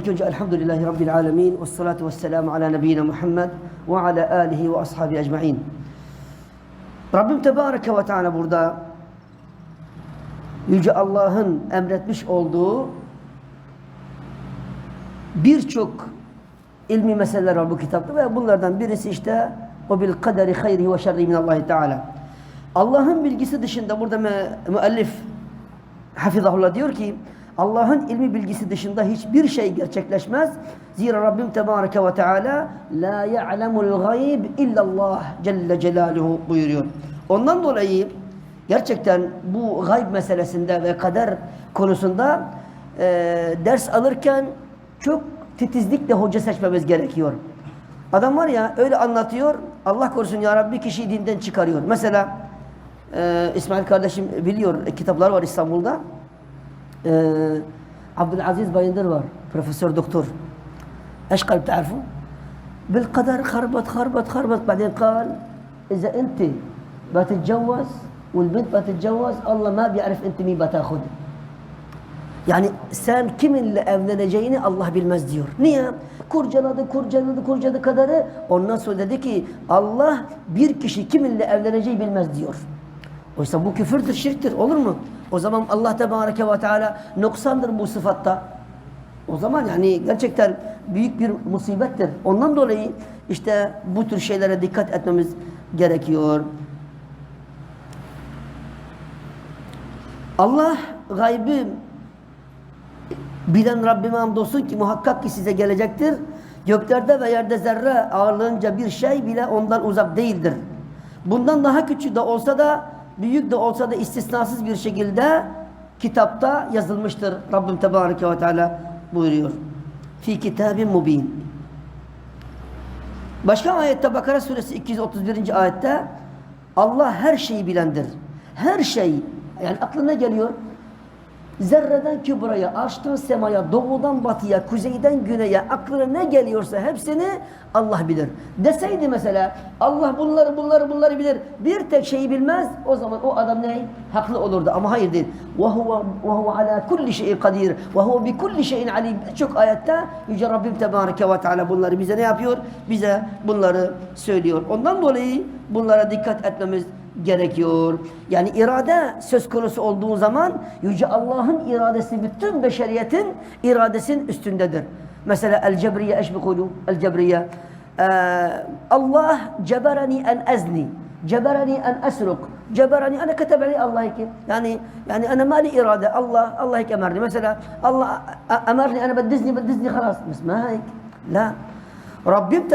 İlk önce elhamdülillahi rabbil alemin ve salatu ve selamu ala nebiyyina Muhammed ve ala alihi ve ashabi ecma'in. Rabbim Tebareke ve Teala burada Yüce Allah'ın emretmiş olduğu birçok ilmi meseleler var bu kitapta ve bunlardan birisi işte o bil kaderi hayrihi ve şerrihi minallahi teala. Allah'ın bilgisi dışında burada mü, müellif hafizahullah diyor ki Allah'ın ilmi bilgisi dışında hiçbir şey gerçekleşmez. Zira Rabbim Tebareke ve Teala La ya'lemul gayb illallah Celle Celaluhu buyuruyor. Ondan dolayı gerçekten bu gayb meselesinde ve kader konusunda e, ders alırken çok titizlikle hoca seçmemiz gerekiyor. Adam var ya öyle anlatıyor Allah korusun ya Rabbi kişiyi dinden çıkarıyor. Mesela e, İsmail kardeşim biliyor e, kitaplar var İstanbul'da. E, Abdülaziz Bayındır var. Profesör doktor. ايش قال بتعرفوا؟ بالقدر خربط خربط خربط بعدين قال اذا انت بتتجوز والبنت بتتجوز الله ما بيعرف انت مين بتاخذ yani sen kiminle evleneceğini Allah bilmez diyor. Niye? Kurcaladı, kurcaladı, kurcaladı kadarı. Ondan sonra dedi ki Allah bir kişi kiminle evleneceği bilmez diyor. Oysa bu küfürdür, şirktir. Olur mu? O zaman Allah Tebareke ve Teala noksandır bu sıfatta. O zaman yani gerçekten büyük bir musibettir. Ondan dolayı işte bu tür şeylere dikkat etmemiz gerekiyor. Allah gaybı bilen Rabbime hamdolsun ki muhakkak ki size gelecektir. Göklerde ve yerde zerre ağırlığınca bir şey bile ondan uzak değildir. Bundan daha küçük de olsa da büyük de olsa da istisnasız bir şekilde kitapta yazılmıştır. Rabbim Tebareke ve Teala buyuruyor. Fi kitabin mubin. Başka ayette Bakara suresi 231. ayette Allah her şeyi bilendir. Her şey yani aklına geliyor? Zerreden kübraya, arştan semaya, doğudan batıya, kuzeyden güneye, aklına ne geliyorsa hepsini Allah bilir. Deseydi mesela Allah bunları bunları bunları bilir. Bir tek şeyi bilmez. O zaman o adam ne? Haklı olurdu ama hayır değil. Ve huve ve huve ala kulli şeyin kadir. Ve bi kulli şeyin alim. Birçok ayette Yüce Rabbim Tebareke ve Teala bunları bize ne yapıyor? Bize bunları söylüyor. Ondan dolayı bunlara dikkat etmemiz gerekiyor. Yani irade söz konusu olduğu zaman Yüce Allah'ın iradesi bütün beşeriyetin iradesinin üstündedir. Mesela el cebriye eş bikulu el cebriye ee, Allah ceberani en ezni ceberani en esruk ceberani ana ketebeli Allah ki yani yani ana mali irade Allah Allah hik emerni mesela Allah emerni ana beddizni beddizni خلاص بس ما هيك لا Rabbim